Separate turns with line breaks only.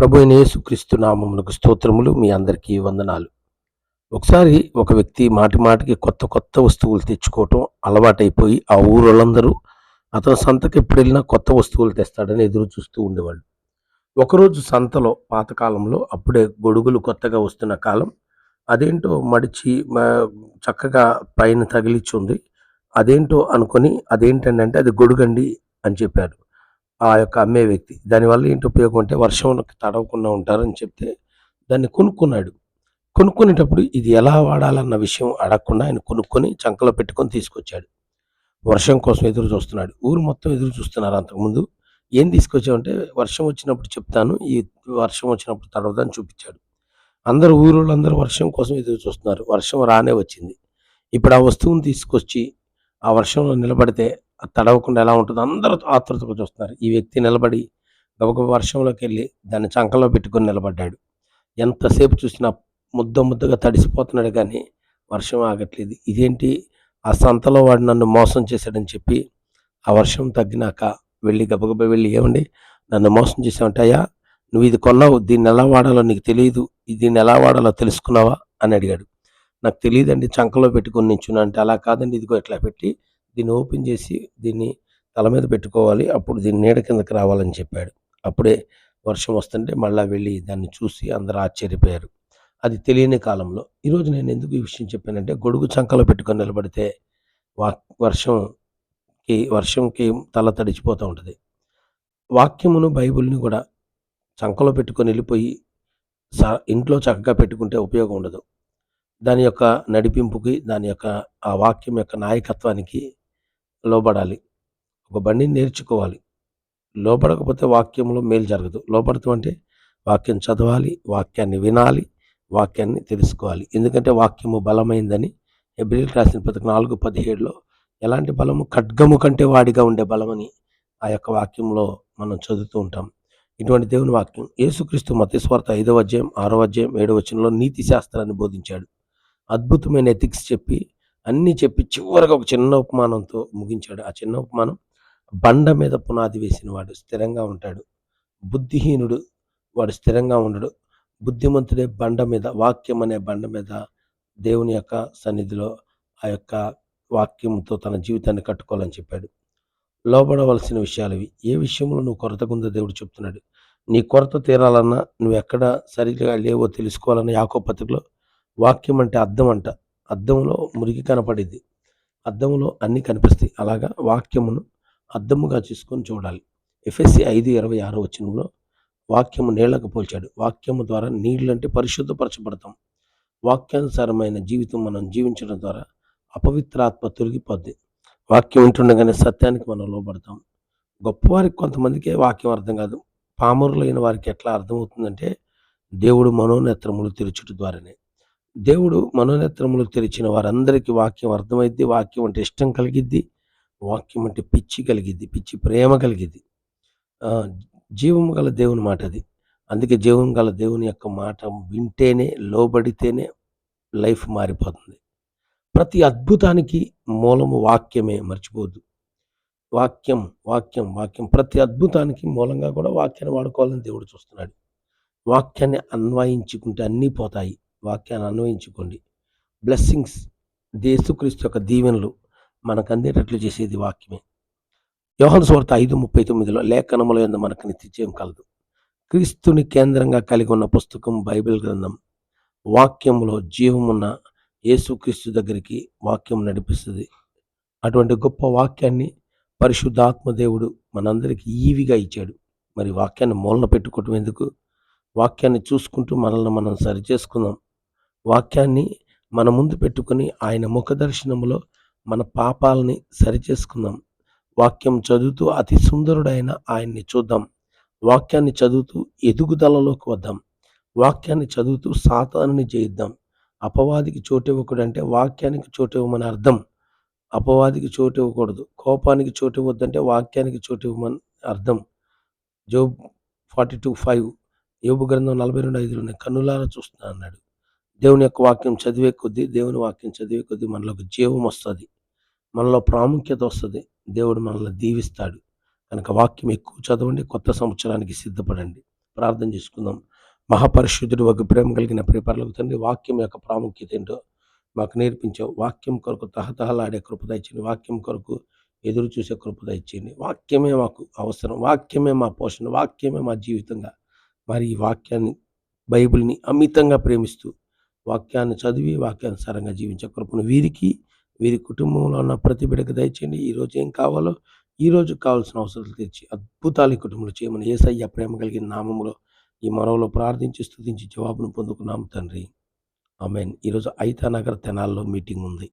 ప్రభు యేసుక్రీస్తు నామమునకు స్తోత్రములు. మీ అందరికీ వందనాలు. ఒకసారి ఒక వ్యక్తి మాటి మాటికి కొత్త కొత్త వస్తువులు తెచ్చుకోవటం అలవాటైపోయి ఆ ఊరోళ్ళందరూ అతను సంతకి ఎప్పుడు వెళ్ళినా కొత్త వస్తువులు తెస్తాడని ఎదురు చూస్తూ ఉండేవాళ్ళు. ఒకరోజు సంతలో పాతకాలంలో అప్పుడే గొడుగులు కొత్తగా వస్తున్న కాలం అదేంటో మడిచి చక్కగా పైన తగిలిచ్చి ఉంది అదేంటో అనుకొని అదేంటండి అంటే అది గొడుగండి అని చెప్పాడు. ఆ యొక్క అమ్మే వ్యక్తి. దానివల్ల ఏంటి ఉపయోగం అంటే వర్షం తడవకుండా ఉంటారని చెప్తే దాన్ని కొనుక్కున్నాడు. కొనుక్కునేటప్పుడు ఇది ఎలా వాడాలన్న విషయం అడగకుండా ఆయన కొనుక్కొని చంకలో పెట్టుకొని తీసుకొచ్చాడు. వర్షం కోసం ఎదురు చూస్తున్నాడు. ఊరు మొత్తం ఎదురు చూస్తున్నారు అంతకుముందు. ఏం తీసుకొచ్చామంటే వర్షం వచ్చినప్పుడు చెప్తాను ఈ వర్షం వచ్చినప్పుడు తడవదని చూపించాడు. అందరు ఊరోళ్ళందరూ వర్షం కోసం ఎదురు చూస్తున్నారు. వర్షం రానే వచ్చింది. ఇప్పుడు ఆ వస్తువుని తీసుకొచ్చి ఆ వర్షంలో నిలబడితే తడవకుండా ఎలా ఉంటుందో అందరూ ఆతృతగా చూస్తున్నారు ఈ వ్యక్తి నిలబడి గబగబ వర్షంలోకి వెళ్ళి దాన్ని చంకలో పెట్టుకొని నిలబడ్డాడు. ఎంతసేపు చూసినా ముద్ద ముద్దగా తడిసిపోతున్నాడు కానీ వర్షం ఆగట్లేదు. ఇదేంటి? ఆ సంతలో వాడు నన్ను మోసం చేశాడని చెప్పి ఆ వర్షం తగ్గినాక వెళ్ళి గబగబ వెళ్ళి ఏమండి? నన్ను మోసం చేసావంటే అయ్యా నువ్వు ఇది కొన్నావు దీన్ని ఎలా వాడాలో నీకు తెలియదు దీన్ని ఎలా వాడాలో తెలుసుకున్నావా? అని అడిగాడు. నాకు తెలియదండి చంకలో పెట్టుకొని నించున్నా అంటే అలా కాదండి ఇదిగో ఇట్లా పెట్టి దీన్ని ఓపెన్ చేసి దీన్ని తల మీద పెట్టుకోవాలి. అప్పుడు దీన్ని నీడ కిందకి రావాలని చెప్పాడు. అప్పుడే వర్షం వస్తుంటే మళ్ళా వెళ్ళి దాన్ని చూసి అందరూ ఆశ్చర్యపోయారు. అది తెలియని కాలంలో. ఈరోజు నేను ఎందుకు ఈ విషయం చెప్పానంటే గొడుగు చంకలో పెట్టుకొని నిలబడితే వా వర్షంకి వర్షంకి తల తడిచిపోతూ ఉంటుంది. వాక్యమును బైబిల్ని కూడా చంకలో పెట్టుకొని వెళ్ళిపోయి సా ఇంట్లో చక్కగా పెట్టుకుంటే ఉపయోగం ఉండదు. దాని యొక్క నడిపింపుకి దాని యొక్క ఆ వాక్యం యొక్క నాయకత్వానికి లోబడాలి. ఒక బండిని నేర్చుకోవాలి. లోపడకపోతే వాక్యంలో మేలు జరగదు. లోపడతాం అంటే వాక్యం చదవాలి వాక్యాన్ని వినాలి వాక్యాన్ని తెలుసుకోవాలి. ఎందుకంటే వాక్యము బలమైందని ఎబ్రిల్ రాసిన పథకం నాలుగు పదిహేడులో ఎలాంటి బలము? ఖడ్గము కంటే వాడిగా ఉండే బలమని ఆ యొక్క వాక్యంలో మనం చదువుతూ ఉంటాం. ఇటువంటి దేవుని వాక్యం యేసుక్రీస్తు మతేశ్వార్త ఐదవ అధ్యాయం ఆరో అధ్యాయం ఏడవ వచనంలో నీతి శాస్త్రాన్ని బోధించాడు. అద్భుతమైన ఎథిక్స్ చెప్పి అన్నీ చెప్పి చివరిగా ఒక చిన్న ఉపమానంతో ముగించాడు. ఆ చిన్న ఉపమానం బండ మీద పునాది వేసిన వాడు స్థిరంగా ఉంటాడు. బుద్ధిహీనుడు వాడు స్థిరంగా ఉండడు. బుద్ధిమంతుడే బండ మీద వాక్యం అనే బండ మీద దేవుని యొక్క సన్నిధిలో ఆ యొక్క వాక్యంతో తన జీవితాన్ని కట్టుకోవాలని చెప్పాడు. లోబడవలసిన విషయాలు ఇవి. ఏ విషయంలో నువ్వు కొరతగుందో దేవుడు చెప్తున్నాడు. నీ కొరత తీరాలన్నా నువ్వు ఎక్కడ సరిగ్గా లేవో తెలుసుకోవాలన్న యాకో పత్రికలో వాక్యం అంటే అర్థం అంట. అద్దంలో మురికి కనపడేది. అద్దంలో అన్నీ కనిపిస్తాయి. అలాగా వాక్యమును అద్దముగా చూసుకొని చూడాలి. ఎఫ్ఎస్సి ఐదు ఇరవై ఆరో వచ్చినంలో వాక్యము నీళ్ళకు పోల్చాడు. వాక్యము ద్వారా నీళ్ళంటే పరిశుద్ధపరచబడతాం. వాక్యానుసారమైన జీవితం మనం జీవించడం ద్వారా అపవిత్రాత్మ తొలగిపోద్ది. వాక్యం వింటుండగానే సత్యానికి మనం లోబడతాం. గొప్పవారికి కొంతమందికే వాక్యం అర్థం కాదు. పామరులైన వారికి ఎట్లా అర్థమవుతుందంటే దేవుడు మనోనేత్రములు తెరచుట ద్వారానే. దేవుడు మనోనేత్రములు తెరిచిన వారందరికీ వాక్యం అర్థమైద్ది వాక్యం అంటే ఇష్టం కలిగిద్ది వాక్యం అంటే పిచ్చి కలిగిద్ది పిచ్చి ప్రేమ కలిగిద్ది. జీవము గల దేవుని మాట అది. అందుకే జీవం గల దేవుని యొక్క మాట వింటేనే లోబడితేనే లైఫ్ మారిపోతుంది. ప్రతి అద్భుతానికి మూలము వాక్యమే మర్చిపోద్దు వాక్యం వాక్యం వాక్యం. ప్రతి అద్భుతానికి మూలంగా కూడా వాక్యాన్ని వాడుకోవాలని దేవుడు చూస్తున్నాడు. వాక్యాన్ని అన్వయించుకుంటే అన్నీ పోతాయి. వాక్యాన్ని అన్వయించుకోండి. బ్లెస్సింగ్స్ దేశుక్రీస్తు యొక్క దీవెనలు మనకు అందేటట్లు చేసేది వాక్యమే. యోహన్ స్వార్త ఐదు ముప్పై తొమ్మిదిలో లేఖనముల ఎందు మనకు నిత్యం కలదు. క్రీస్తుని కేంద్రంగా కలిగి ఉన్న పుస్తకం బైబిల్ గ్రంథం వాక్యములో జీవమున్న యేసుక్రీస్తు దగ్గరికి వాక్యం నడిపిస్తుంది. అటువంటి గొప్ప వాక్యాన్ని పరిశుద్ధాత్మదేవుడు మనందరికీ ఈవిగా ఇచ్చాడు. మరి వాక్యాన్ని మూలన పెట్టుకోవటం ఎందుకు? వాక్యాన్ని చూసుకుంటూ మనల్ని మనం సరిచేసుకుందాం. వాక్యాన్ని మన ముందు పెట్టుకుని ఆయన ముఖదర్శనములో మన పాపాలని సరిచేసుకుందాం. వాక్యం చదువుతూ అతి సుందరుడైన ఆయన్ని చూద్దాం. వాక్యాన్ని చదువుతూ ఎదుగుదలలోకి వద్దాం. వాక్యాన్ని చదువుతూ సాతానుని జయిద్దాం. అపవాదికి చోటు అంటే వాక్యానికి చోటివ్వమని అర్థం. అపవాదికి చోటు ఇవ్వకూడదు కోపానికి చోటు ఇవ్వద్దంటే వాక్యానికి చోటు ఇవ్వమని అర్థం. జోబ్ ఫార్టీ టూ ఫైవ్ యోబు గ్రంథం నలభై రెండు ఐదులోనే కన్నులారా చూస్తున్నా అన్నాడు. దేవుని యొక్క వాక్యం చదివే కొద్దీ దేవుని వాక్యం చదివే కొద్దీ మనలోకి జీవం వస్తుంది. మనలో ప్రాముఖ్యత వస్తుంది. దేవుడు మనల్ని దీవిస్తాడు. కనుక వాక్యం ఎక్కువ చదవండి కొత్త సంవత్సరానికి సిద్ధపడండి. ప్రార్థన చేసుకుందాం. మహాపరిశుద్ధుడు ఒక ప్రేమ కలిగిన ప్రిపరలకు తండ్రి వాక్యం యొక్క ప్రాముఖ్యత ఏంటో మాకు నేర్పించావు వాక్యం కొరకు తహతహలాడే కృపద ఇచ్చింది వాక్యం కొరకు ఎదురు చూసే కృపద ఇచ్చింది వాక్యమే మాకు అవసరం. వాక్యమే మా పోషణ. వాక్యమే మా జీవితంగా. మరి ఈ వాక్యాన్ని బైబిల్ని అమితంగా ప్రేమిస్తూ వాక్యాన్ని చదివి వాక్యానుసారంగా జీవించే కృపను వీరికి వీరి కుటుంబంలో ఉన్న ప్రతి బిడ్డకు దయచేయండి. ఈరోజు ఏం కావాలో ఈ రోజు కావాల్సిన అవసరాలు తీర్చి అద్భుతాలు ఈ కుటుంబంలో చేయమని ఏసయ్య ప్రేమ కలిగిన నామములో ఈ మనవలో ప్రార్థించి స్థుతించి జవాబును పొందుకున్నాం తండ్రి. ఆమెన్. ఈరోజు ఐతానగర్ తెనాల్లో మీటింగ్ ఉంది.